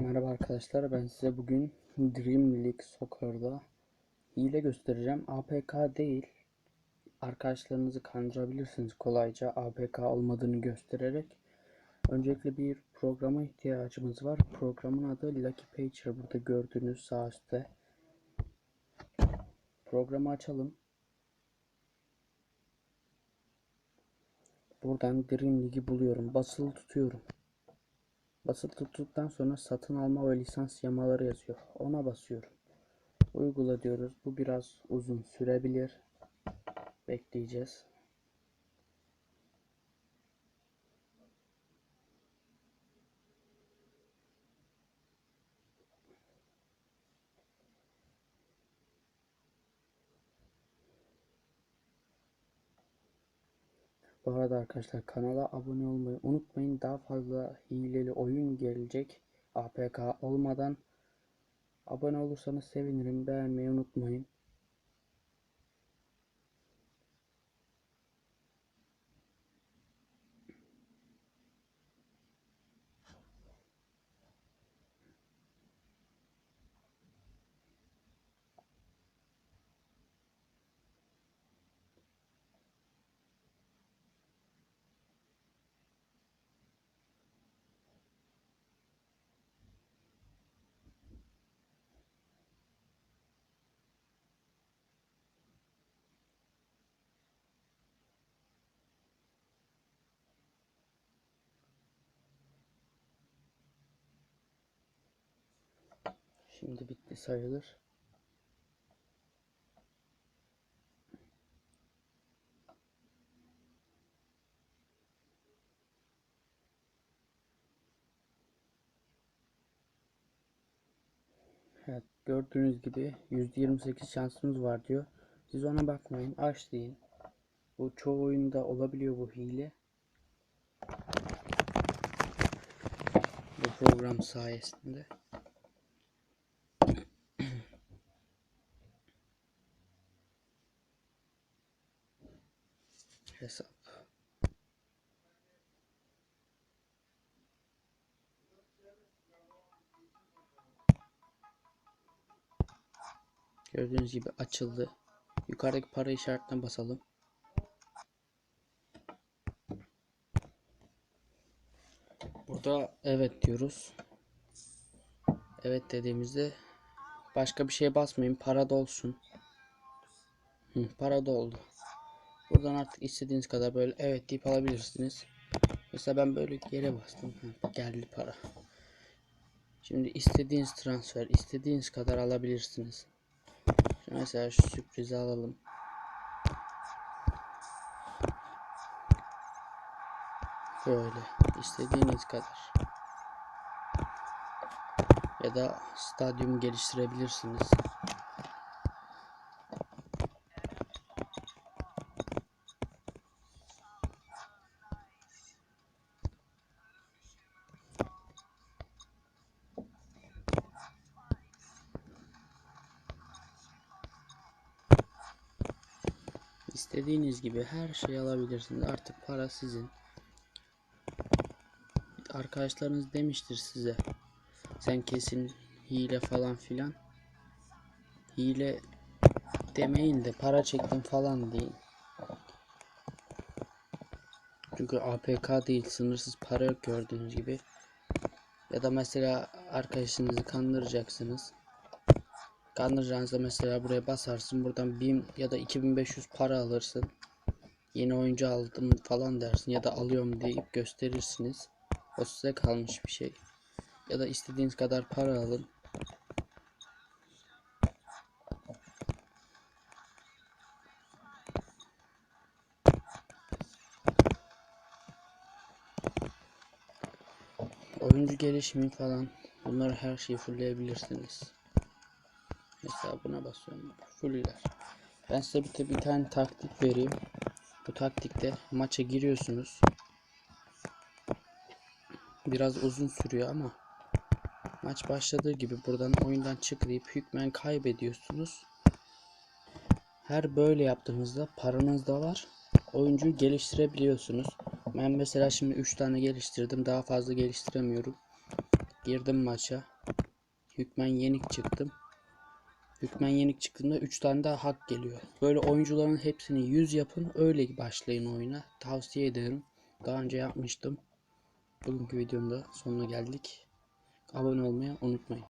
Merhaba arkadaşlar ben size bugün Dream League Soccer'da hile göstereceğim. APK değil. Arkadaşlarınızı kandırabilirsiniz kolayca APK olmadığını göstererek. Öncelikle bir programa ihtiyacımız var. Programın adı Lucky Pager. Burada gördüğünüz sağ üstte. Programı açalım. Buradan Dream League'i buluyorum. Basılı tutuyorum. Basılı tuttuktan sonra satın alma ve lisans yamaları yazıyor. Ona basıyorum. Uygula diyoruz. Bu biraz uzun sürebilir. Bekleyeceğiz. Bu arada arkadaşlar kanala abone olmayı unutmayın. Daha fazla hileli oyun gelecek. APK olmadan abone olursanız sevinirim. Beğenmeyi unutmayın. Şimdi bitti sayılır. Evet gördüğünüz gibi %28 şansımız var diyor. Siz ona bakmayın. Aç deyin. Bu çoğu oyunda olabiliyor bu hile. Bu program sayesinde. Hesap. Gördüğünüz gibi açıldı. Yukarıdaki para işaretine basalım. Burada evet diyoruz. Evet dediğimizde başka bir şeye basmayın. Para dolsun. Hı, para doldu. Buradan artık istediğiniz kadar böyle evet deyip alabilirsiniz. Mesela ben böyle yere bastım. Geldi para. Şimdi istediğiniz transfer, istediğiniz kadar alabilirsiniz. Şimdi mesela şu sürprizi alalım. Böyle istediğiniz kadar. Ya da stadyumu geliştirebilirsiniz. İstediğiniz gibi her şeyi alabilirsiniz. Artık para sizin. Arkadaşlarınız demiştir size. Sen kesin hile falan filan. Hile demeyin de para çektim falan deyin. Çünkü APK değil sınırsız para gördüğünüz gibi. Ya da mesela arkadaşınızı kandıracaksınız. Kandıracağınızda mesela buraya basarsın. Buradan 1000 ya da 2500 para alırsın. Yeni oyuncu aldım falan dersin. Ya da alıyorum deyip gösterirsiniz. O size kalmış bir şey. Ya da istediğiniz kadar para alın. Oyuncu gelişimi falan. Bunları her şeyi fullleyebilirsiniz. Mesela buna basıyorum. Fuller. Ben size bir, bir tane taktik vereyim. Bu taktikte maça giriyorsunuz. Biraz uzun sürüyor ama maç başladığı gibi buradan oyundan çıkıp hükmen kaybediyorsunuz. Her böyle yaptığınızda paranız da var. Oyuncuyu geliştirebiliyorsunuz. Ben mesela şimdi 3 tane geliştirdim. Daha fazla geliştiremiyorum. Girdim maça. Hükmen yenik çıktım. Hükmen yenik çıktığında 3 tane daha hak geliyor. Böyle oyuncuların hepsini 100 yapın. Öyle başlayın oyuna. Tavsiye ederim. Daha önce yapmıştım. Bugünkü videomda sonuna geldik. Abone olmayı unutmayın.